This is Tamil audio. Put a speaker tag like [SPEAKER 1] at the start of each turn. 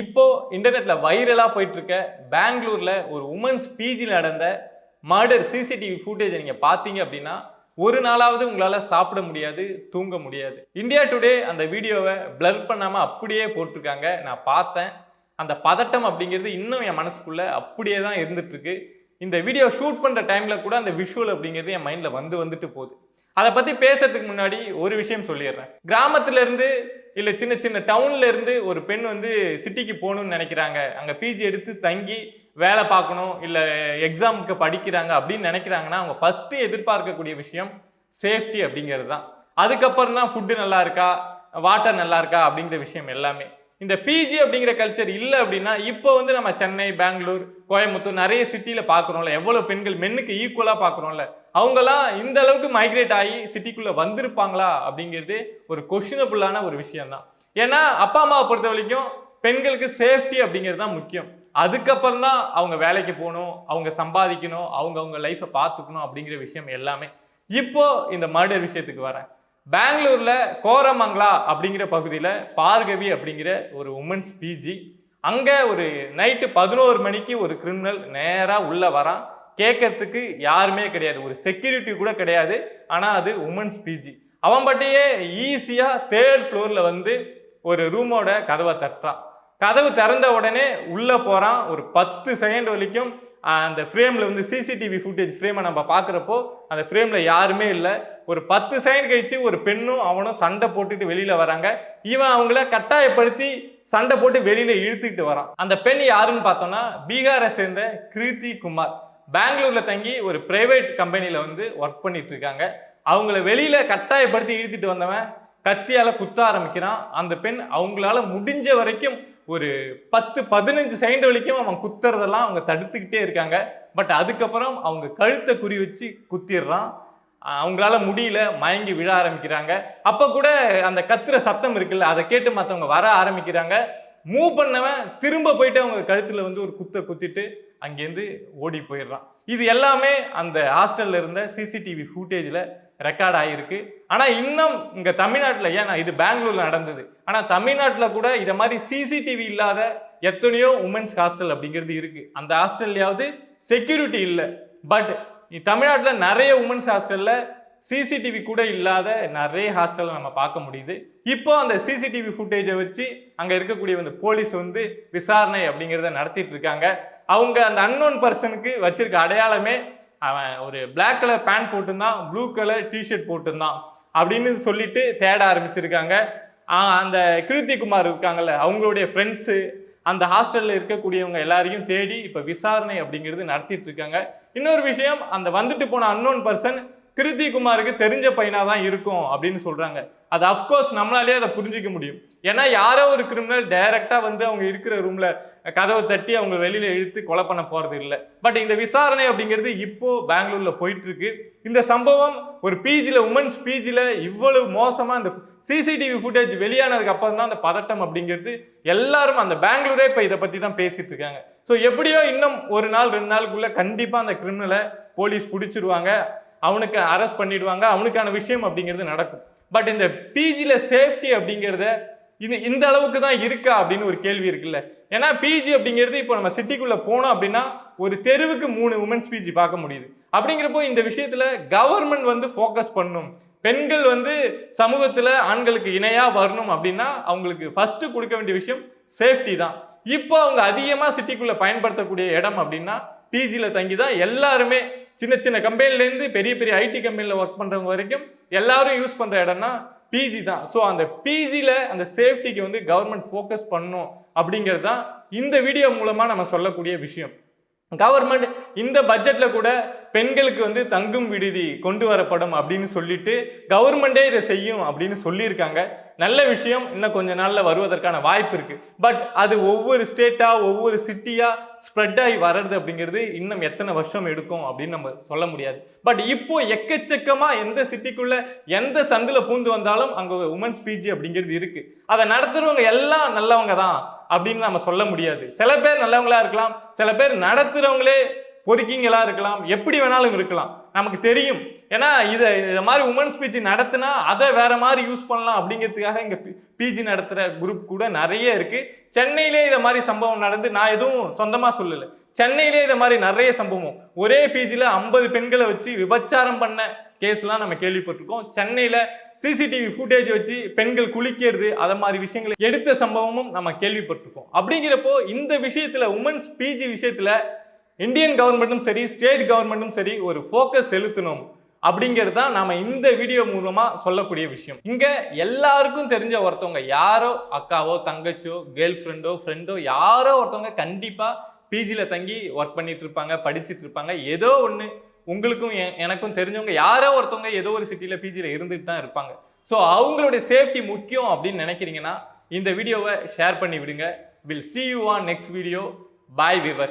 [SPEAKER 1] இப்போ இன்டர்நெட்ல வைரலா போயிட்டு இருக்க பெங்களூர்ல ஒரு உமன்ஸ் பிஜி நடந்த மர்டர் சிசிடிவி ஃபுட்டேஜை நீங்க பார்த்தீங்க அப்படின்னா ஒரு நாளாவது உங்களால சாப்பிட முடியாது தூங்க முடியாது. இந்தியா டுடே அந்த வீடியோவை பிளர் பண்ணாம அப்படியே போட்டிருக்காங்க. நான் பார்த்தேன். அந்த பதட்டம் அப்படிங்கிறது இன்னும் என் மனசுக்குள்ள அப்படியே தான் இருந்துட்டு இருக்கு இந்த வீடியோ ஷூட் பண்ற டைம்ல கூட அந்த விஷுவல் அப்படிங்கிறது என் மைண்ட்ல வந்து வந்துட்டு போகுது. அதை பற்றி பேசுறதுக்கு முன்னாடி ஒரு விஷயம் சொல்லிடுறேன். கிராமத்துலேருந்து இருந்து சின்ன சின்ன டவுன்லேருந்து ஒரு பெண் வந்து சிட்டிக்கு போகணும்னு நினைக்கிறாங்க. அங்கே பிஜி எடுத்து தங்கி வேலை பார்க்கணும் இல்லை எக்ஸாமுக்கு படிக்கிறாங்க அப்படின்னு நினைக்கிறாங்கன்னா அவங்க ஃபஸ்ட்டு எதிர்பார்க்கக்கூடிய விஷயம் சேஃப்டி அப்படிங்கிறது தான். அதுக்கப்புறம் தான் ஃபுட்டு நல்லா இருக்கா வாட்டர் நல்லா இருக்கா அப்படிங்கிற விஷயம் எல்லாமே. இந்த பிஜி அப்படிங்கிற கல்ச்சர் இல்லை அப்படின்னா இப்போ வந்து நம்ம சென்னை பெங்களூர் கோயம்புத்தூர் நிறைய சிட்டியில் பார்க்குறோம்ல. எவ்வளோ பெண்கள் மென்னுக்கு ஈக்குவலாக பார்க்குறோம்ல. அவங்கெல்லாம் இந்த அளவுக்கு மைக்ரேட் ஆகி சிட்டிக்குள்ளே வந்திருப்பாங்களா அப்படிங்கிறது ஒரு கொஷினபுல்லான ஒரு விஷயம் தான் ஏன்னா அப்பா அம்மாவை பொறுத்த வரைக்கும் பெண்களுக்கு சேஃப்டி அப்படிங்கிறது தான் முக்கியம். அதுக்கப்புறம் தான் அவங்க வேலைக்கு போகணும் அவங்க சம்பாதிக்கணும் அவங்க அவங்க லைஃப்பை பார்த்துக்கணும் அப்படிங்கிற விஷயம் எல்லாமே. இப்போ இந்த மர்டர் விஷயத்துக்கு வரேன். பெங்களூரில் கோரமங்களா அப்படிங்கிற பகுதியில் பார்கவி அப்படிங்கிற ஒரு உமன்ஸ் பிஜி அங்கே ஒரு நைட்டு பதினோரு மணிக்கு ஒரு கிரிமினல் நேராக உள்ளே வரான். கேட்கறதுக்கு யாருமே கிடையாது. ஒரு செக்யூரிட்டி கூட கிடையாது. ஆனால் அது உமன்ஸ் பிஜி அவன் பட்டியே ஈஸியாக தேர்ட் ஃப்ளோரில் வந்து ஒரு ரூமோட கதவை தட்டுறான். கதவு திறந்த உடனே உள்ளே போகிறான் ஒரு பத்து செகண்ட் வரைக்கும் அந்த ஃப்ரேமில் வந்து சிசிடிவி ஃபுட்டேஜ் ஃப்ரேமை நம்ம பார்க்குறப்போ அந்த ஃப்ரேமில் யாருமே இல்லை. ஒரு பத்து செகண்ட் கழிச்சு ஒரு பெண்ணும் அவனும் சண்டை போட்டுட்டு வெளியில் வராங்க. இவன் அவங்கள கட்டாயப்படுத்தி சண்டை போட்டு வெளியில் இழுத்துக்கிட்டு வரான். அந்த பெண் யாருன்னு பார்த்தோம்னா பீகாரை சேர்ந்த கிருதி குமார். பெங்களூரில் தங்கி ஒரு ப்ரைவேட் கம்பெனியில் வந்து ஒர்க் பண்ணிட்டு இருக்காங்க. அவங்கள வெளியில் கட்டாயப்படுத்தி இழுத்துட்டு வந்தவன் கத்தியால் குத்த ஆரம்பிக்கிறான். அந்த பெண் அவங்களால முடிஞ்ச வரைக்கும் ஒரு பத்து பதினஞ்சு செகண்ட் வரைக்கும் அவன் குத்துறதெல்லாம் அவங்க தடுத்துக்கிட்டே இருக்காங்க. பட் அதுக்கப்புறம் அவங்க கழுத்தை குறி வச்சு குத்திடுறான். அவங்களால முடியல மயங்கி விழ ஆரம்பிக்கிறாங்க. அப்போ கூட அந்த கத்துற சத்தம் இருக்குல்ல அதை கேட்டு மற்றவங்க வர ஆரம்பிக்கிறாங்க. மூவ் பண்ணவன் திரும்ப போயிட்டு அவங்க கழுத்தில் வந்து ஒரு குத்தை குத்திட்டு அங்கேருந்து ஓடி போயிடுறான். இது எல்லாமே அந்த ஹாஸ்டல்ல இருந்த சிசிடிவி ஃபுட்டேஜில் ரெக்கார்ட் ஆகியிருக்கு ஆனால் இன்னும் இங்கே தமிழ்நாட்டில் ஏன்னா இது பெங்களூரில் நடந்தது. ஆனால் தமிழ்நாட்டில் கூட இதை மாதிரி சிசிடிவி இல்லாத எத்தனையோ உமன்ஸ் ஹாஸ்டல் அப்படிங்கிறது இருக்குது அந்த ஹாஸ்டல்லையாவது செக்யூரிட்டி இல்லை. பட் தமிழ்நாட்டில் நிறைய உமன்ஸ் ஹாஸ்டலில் சிசிடிவி கூட இல்லாத நிறைய ஹாஸ்டல் நம்ம பார்க்க முடியுது. இப்போ அந்த சிசிடிவி ஃபுட்டேஜை வச்சு அங்கே இருக்கக்கூடிய அந்த போலீஸ் வந்து விசாரணை அப்படிங்கிறத நடத்திட்டு இருக்காங்க. அவங்க அந்த அன்னோன் பர்சனுக்கு வச்சிருக்க அடையாளமே அவன் ஒரு பிளாக் கலர் பேண்ட் போட்டிருந்தான் ப்ளூ கலர் டிஷர்ட் போட்டிருந்தான் அப்படின்னு சொல்லிட்டு தேட ஆரம்பிச்சிருக்காங்க. அந்த கிருத்தி குமார் இருக்காங்கல்ல அவங்களுடைய ஃப்ரெண்ட்ஸு அந்த ஹாஸ்டலில் இருக்கக்கூடியவங்க எல்லாரையும் தேடி இப்போ விசாரணை அப்படிங்கிறது நடத்திட்டு இருக்காங்க. இன்னொரு விஷயம் அந்த வந்துட்டு போன அன்னோன் பர்சன் கிருதி குமாருக்கு தெரிஞ்ச பையனாக தான் இருக்கும் அப்படின்னு சொல்கிறாங்க அது அஃப்கோர்ஸ் நம்மளாலே அதை புரிஞ்சிக்க முடியும். ஏன்னா யாரோ ஒரு கிரிமினல் டைரெக்டாக வந்து அவங்க இருக்கிற ரூமில் கதவை தட்டி அவங்க வெளியில் இழுத்து கொலை பண்ண போகிறது இல்லை. பட் இந்த விசாரணை அப்படிங்கிறது இப்போது பெங்களூரில் போயிட்டுருக்கு. இந்த சம்பவம் ஒரு பிஜியில் உமன்ஸ் பிஜியில் இவ்வளவு மோசமாக இந்த சிசிடிவி ஃபுட்டேஜ் வெளியானதுக்கு அப்புறம் தான் அந்த பதட்டம் அப்படிங்கிறது எல்லாரும் அந்த பெங்களூரே இப்போ இதை பற்றி தான் பேசிகிட்டு இருக்காங்க. ஸோ எப்படியோ இன்னும் ஒரு நாள் ரெண்டு நாளுக்குள்ளே கண்டிப்பாக அந்த கிரிமினலை போலீஸ் பிடிச்சிருவாங்க. அவனுக்கு அரெஸ்ட் பண்ணிடுவாங்க அவனுக்கான விஷயம் அப்படிங்கிறது நடக்கும். பட் இந்த பிஜியில் சேஃப்டி அப்படிங்கிறத இது இந்த அளவுக்கு தான் இருக்கா அப்படின்னு ஒரு கேள்வி இருக்குல்ல. ஏன்னா பிஜி அப்படிங்கிறது இப்போ நம்ம சிட்டிக்குள்ளே போனோம் அப்படின்னா ஒரு தெருவுக்கு மூணு உமன்ஸ் பிஜி பார்க்க முடியுது. அப்படிங்கிறப்போ இந்த விஷயத்தில் கவர்மெண்ட் வந்து ஃபோக்கஸ் பண்ணும். பெண்கள் வந்து சமூகத்தில் ஆண்களுக்கு இணையாக வரணும் அப்படின்னா அவங்களுக்கு ஃபஸ்ட்டு கொடுக்க வேண்டிய விஷயம் சேஃப்டி தான். இப்போ அவங்க அதிகமாக சிட்டிக்குள்ளே பயன்படுத்தக்கூடிய இடம் அப்படின்னா பிஜியில் தங்கி தான் எல்லாருமே சின்ன சின்ன கம்பெனிலேருந்து பெரிய பெரிய ஐடி கம்பெனியில் ஒர்க் பண்ணுறவங்க வரைக்கும் எல்லாரும் யூஸ் பண்ணுற இடம்னா பிஜி தான். ஸோ அந்த பிஜியில் அந்த சேஃப்டிக்கு வந்து கவர்மெண்ட் ஃபோக்கஸ் பண்ணும் அப்படிங்கிறது தான் இந்த வீடியோ மூலமாக நம்ம சொல்லக்கூடிய விஷயம். கவர்மெண்ட் இந்த பட்ஜெட்டில் கூட பெண்களுக்கு வந்து தங்கும் விடுதி கொண்டு வரப்படும் அப்படின்னு சொல்லிட்டு கவர்மெண்டே இதை செய்யும் அப்படின்னு சொல்லியிருக்காங்க. நல்ல விஷயம் இன்னும் கொஞ்ச நாளில் வருவதற்கான வாய்ப்பு இருக்குது பட் அது ஒவ்வொரு ஸ்டேட்டாக ஒவ்வொரு சிட்டியாக ஸ்ப்ரெட் ஆகி வர்றது அப்படிங்கிறது இன்னும் எத்தனை வருஷம் எடுக்கும் அப்படின்னு நம்ம சொல்ல முடியாது. பட் இப்போ எக்கச்சக்கமாக எந்த சிட்டிக்குள்ளே எந்த சந்தில் பூந்து வந்தாலும் அங்கே உமன்ஸ் பிஜி அப்படிங்கிறது இருக்குது அதை நடத்துகிறவங்க எல்லாம் நல்லவங்க தான் அப்படின்னு நம்ம சொல்ல முடியாது. சில பேர் நல்லவங்களா இருக்கலாம். சில பேர் நடத்துகிறவங்களே பொறுக்கிங்களா இருக்கலாம்? எப்படி வேணாலும் இருக்கலாம். நமக்கு தெரியும். ஏன்னா இதை இந்த மாதிரி உமன்ஸ் பிஜி நடத்தினா அதை வேற மாதிரி யூஸ் பண்ணலாம் அப்படிங்கிறதுக்காக இங்கே பிஜி நடத்துகிற குரூப் கூட நிறைய இருக்கு. சென்னையிலே இதை மாதிரி சம்பவம் நடந்து நான் எதுவும் சொந்தமாக சொல்லலை. சென்னையிலே இதை மாதிரி நிறைய சம்பவம். ஒரே பிஜியில் ஐம்பது பெண்களை வச்சு விபச்சாரம் பண்ண கேஸ்லாம் நம்ம கேள்விப்பட்டிருக்கோம். சென்னையில் சிசிடிவி ஃபுட்டேஜ் வச்சு பெண்கள் குளிக்கிறது அதை மாதிரி விஷயங்களை எடுத்த சம்பவமும் நம்ம கேள்விப்பட்டிருக்கோம். அப்படிங்கிறப்போ இந்த விஷயத்தில் உமன்ஸ் பிஜி விஷயத்தில் இந்தியன் கவர்மெண்ட்டும் சரி ஸ்டேட் கவர்மெண்ட்டும் சரி ஒரு ஃபோக்கஸ் செலுத்தணும் அப்படிங்கிறது தான் நாம் இந்த வீடியோ மூலமாக சொல்லக்கூடிய விஷயம். இங்கே எல்லாருக்கும் தெரிஞ்ச ஒருத்தவங்க யாரோ அக்காவோ தங்கச்சோ கேர்ள் ஃப்ரெண்டோ ஃப்ரெண்டோ யாரோ ஒருத்தவங்க கண்டிப்பாக பிஜியில் தங்கி ஒர்க் பண்ணிட்டு இருப்பாங்க படிச்சுட்டு இருப்பாங்க. ஏதோ ஒன்று உங்களுக்கும் எ- எனக்கும் தெரிஞ்சவங்க யாரோ ஒருத்தவங்க ஏதோ ஒரு சிட்டியில் பிஜியில் இருந்துட்டு தான் இருப்பாங்க. ஸோ அவங்களுடைய சேஃப்டி முக்கியம் அப்படின்னு நினைக்கிறீங்கன்னா இந்த வீடியோவை ஷேர் பண்ணி விடுங்க. Will see you on next video bye viewers